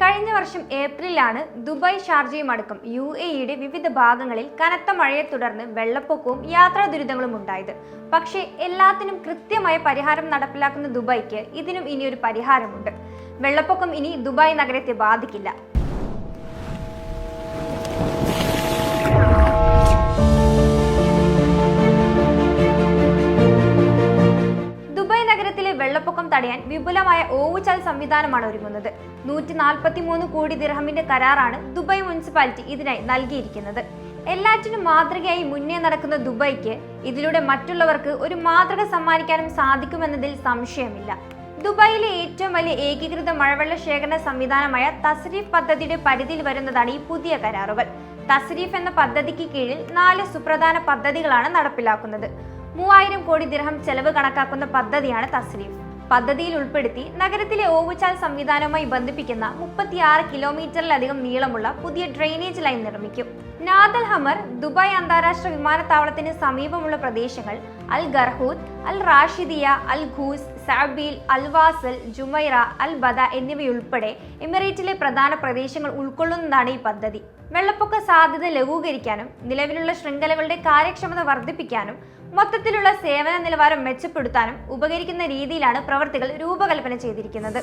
കഴിഞ്ഞ വർഷം ഏപ്രിലാണ് ദുബായ് ഷാർജയും അടക്കം യു ഇയുടെ വിവിധ ഭാഗങ്ങളിൽ കനത്ത മഴയെ തുടർന്ന് വെള്ളപ്പൊക്കവും യാത്രാ ദുരിതങ്ങളും ഉണ്ടായത്. പക്ഷേ എല്ലാത്തിനും കൃത്യമായ പരിഹാരം നടപ്പിലാക്കുന്ന ദുബായ്ക്ക് ഇതിനും ഇനിയൊരു പരിഹാരമുണ്ട്. വെള്ളപ്പൊക്കം ഇനി ദുബായ് നഗരത്തെ ബാധിക്കില്ല. തടയാൻ വിപുലമായ ഓവുചാൽ സംവിധാനമാണ് ഒരുങ്ങുന്നത്. നൂറ്റി നാൽപ്പത്തി മൂന്ന് കോടി ദിർഹമിന്റെ കരാറാണ് ദുബായ് മുനിസിപ്പാലിറ്റി ഇതിനായി നൽകിയിരിക്കുന്നത്. എല്ലാറ്റിനും മാതൃകയായി മുന്നേ നടക്കുന്ന ദുബായ്ക്ക് ഇതിലൂടെ മറ്റുള്ളവർക്ക് ഒരു മാതൃക സമ്മാനിക്കാനും സാധിക്കുമെന്നതിൽ സംശയമില്ല. ദുബായിലെ ഏറ്റവും വലിയ ഏകീകൃത മഴവെള്ള ശേഖരണ സംവിധാനമായ തസ്രീഫ് പദ്ധതിയുടെ പരിധിയിൽ വരുന്നതാണ് ഈ പുതിയ കരാറുകൾ. തസ്രീഫ് എന്ന പദ്ധതിക്ക് കീഴിൽ നാല് സുപ്രധാന പദ്ധതികളാണ് നടപ്പിലാക്കുന്നത്. മൂവായിരം കോടി ദിർഹം ചെലവ് കണക്കാക്കുന്ന പദ്ധതിയാണ് തസ്രീഫ്. പദ്ധതിയിൽ ഉൾപ്പെടുത്തി നഗരത്തിലെ ഓവുചാൽ സംവിധാനവുമായി ബന്ധിപ്പിക്കുന്ന മുപ്പത്തിയാറ് കിലോമീറ്ററിലധികം നീളമുള്ള പുതിയ ഡ്രെയിനേജ് ലൈൻ നിർമ്മിക്കും. നാദൽ ഹമർ ദുബായ് അന്താരാഷ്ട്ര വിമാനത്താവളത്തിന് സമീപമുള്ള പ്രദേശങ്ങൾ Al Garhoud Al Rashidiya Al Quoz Zabeel Al Wasl Jumeirah Al Bada എന്നിവയുൾപ്പെടെ എമിറേറ്റിലെ പ്രധാന പ്രദേശങ്ങൾ ഉൾക്കൊള്ളുന്നതാണ് ഈ പദ്ധതി. വെള്ളപ്പൊക്ക സാധ്യത ലഘൂകരിക്കാനും നിലവിലുള്ള ശൃംഖലകളുടെ കാര്യക്ഷമത വർദ്ധിപ്പിക്കാനും മൊത്തത്തിലുള്ള സേവന നിലവാരം മെച്ചപ്പെടുത്താനും ഉപകരിക്കുന്ന രീതിയിലാണ് പ്രവർത്തികൾ രൂപകൽപ്പന ചെയ്തിരിക്കുന്നത്.